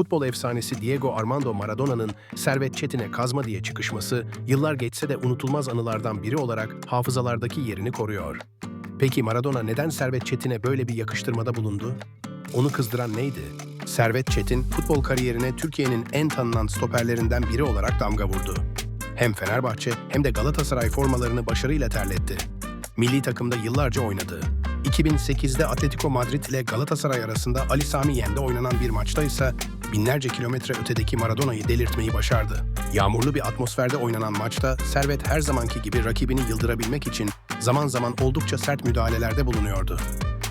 futbol efsanesi Diego Armando Maradona'nın Servet Çetin'e kazma diye çıkışması, yıllar geçse de unutulmaz anılardan biri olarak hafızalardaki yerini koruyor. Peki Maradona neden Servet Çetin'e böyle bir yakıştırmada bulundu? Onu kızdıran neydi? Servet Çetin, futbol kariyerine Türkiye'nin en tanınan stoperlerinden biri olarak damga vurdu. Hem Fenerbahçe hem de Galatasaray formalarını başarıyla terletti. Milli takımda yıllarca oynadı. 2008'de Atletico Madrid ile Galatasaray arasında Ali Sami Yen'de oynanan bir maçta ise binlerce kilometre ötedeki Maradona'yı delirtmeyi başardı. Yağmurlu bir atmosferde oynanan maçta Servet her zamanki gibi rakibini yıldırabilmek için zaman zaman oldukça sert müdahalelerde bulunuyordu.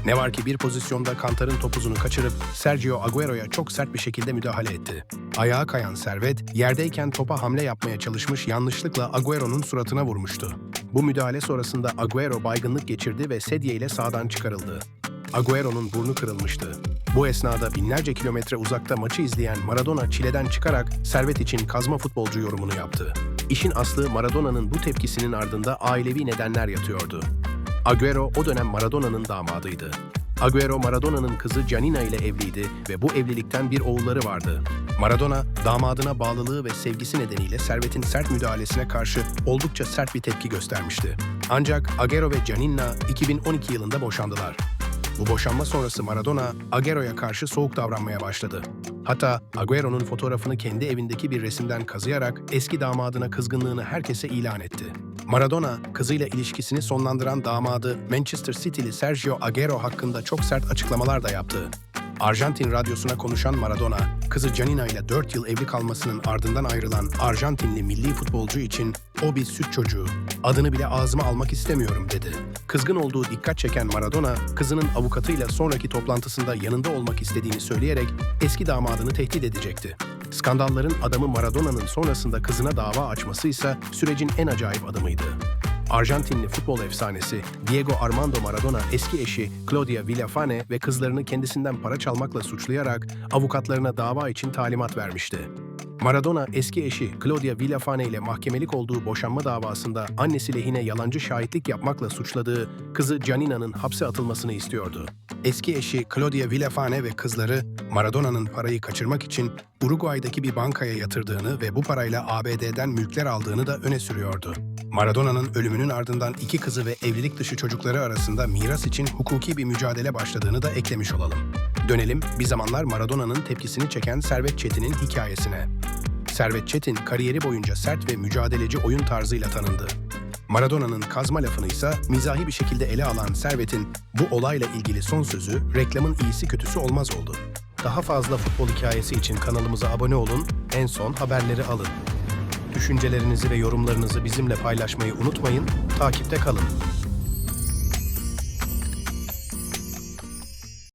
Ne var ki bir pozisyonda Kantar'ın topuzunu kaçırıp Sergio Agüero'ya çok sert bir şekilde müdahale etti. Ayağa kayan Servet, yerdeyken topa hamle yapmaya çalışmış yanlışlıkla Agüero'nun suratına vurmuştu. Bu müdahale sonrasında Agüero baygınlık geçirdi ve sedye ile sağdan çıkarıldı. Agüero'nun burnu kırılmıştı. Bu esnada binlerce kilometre uzakta maçı izleyen Maradona çileden çıkarak Servet için kazma futbolcu yorumunu yaptı. İşin aslı Maradona'nın bu tepkisinin ardında ailevi nedenler yatıyordu. Agüero o dönem Maradona'nın damadıydı. Agüero Maradona'nın kızı Janina ile evliydi ve bu evlilikten bir oğulları vardı. Maradona, damadına bağlılığı ve sevgisi nedeniyle Servet'in sert müdahalesine karşı oldukça sert bir tepki göstermişti. Ancak Agüero ve Janina 2012 yılında boşandılar. Bu boşanma sonrası Maradona, Agüero'ya karşı soğuk davranmaya başladı. Hatta Agüero'nun fotoğrafını kendi evindeki bir resimden kazıyarak eski damadına kızgınlığını herkese ilan etti. Maradona, kızıyla ilişkisini sonlandıran damadı Manchester City'li Sergio Agüero hakkında çok sert açıklamalar da yaptı. Arjantin radyosuna konuşan Maradona, kızı Janina ile 4 yıl evli kalmasının ardından ayrılan Arjantinli milli futbolcu için o bir süt çocuğu, adını bile ağzıma almak istemiyorum dedi. Kızgın olduğu dikkat çeken Maradona, kızının avukatıyla sonraki toplantısında yanında olmak istediğini söyleyerek eski damadını tehdit edecekti. Skandalların adamı Maradona'nın sonrasında kızına dava açması ise sürecin en acayip adımıydı. Arjantinli futbol efsanesi Diego Armando Maradona eski eşi Claudia Villafane ve kızlarını kendisinden para çalmakla suçlayarak avukatlarına dava için talimat vermişti. Maradona eski eşi Claudia Villafane ile mahkemelik olduğu boşanma davasında annesi lehine yalancı şahitlik yapmakla suçladığı kızı Janina'nın hapse atılmasını istiyordu. Eski eşi Claudia Villafane ve kızları Maradona'nın parayı kaçırmak için Uruguay'daki bir bankaya yatırdığını ve bu parayla ABD'den mülkler aldığını da öne sürüyordu. Maradona'nın ölümünün ardından iki kızı ve evlilik dışı çocukları arasında miras için hukuki bir mücadele başladığını da eklemiş olalım. Dönelim bir zamanlar Maradona'nın tepkisini çeken Servet Çetin'in hikayesine. Servet Çetin kariyeri boyunca sert ve mücadeleci oyun tarzıyla tanındı. Maradona'nın kazma lafını ise mizahi bir şekilde ele alan Servet'in bu olayla ilgili son sözü reklamın iyisi kötüsü olmaz oldu. Daha fazla futbol hikayesi için kanalımıza abone olun, en son haberleri alın. Düşüncelerinizi ve yorumlarınızı bizimle paylaşmayı unutmayın, takipte kalın.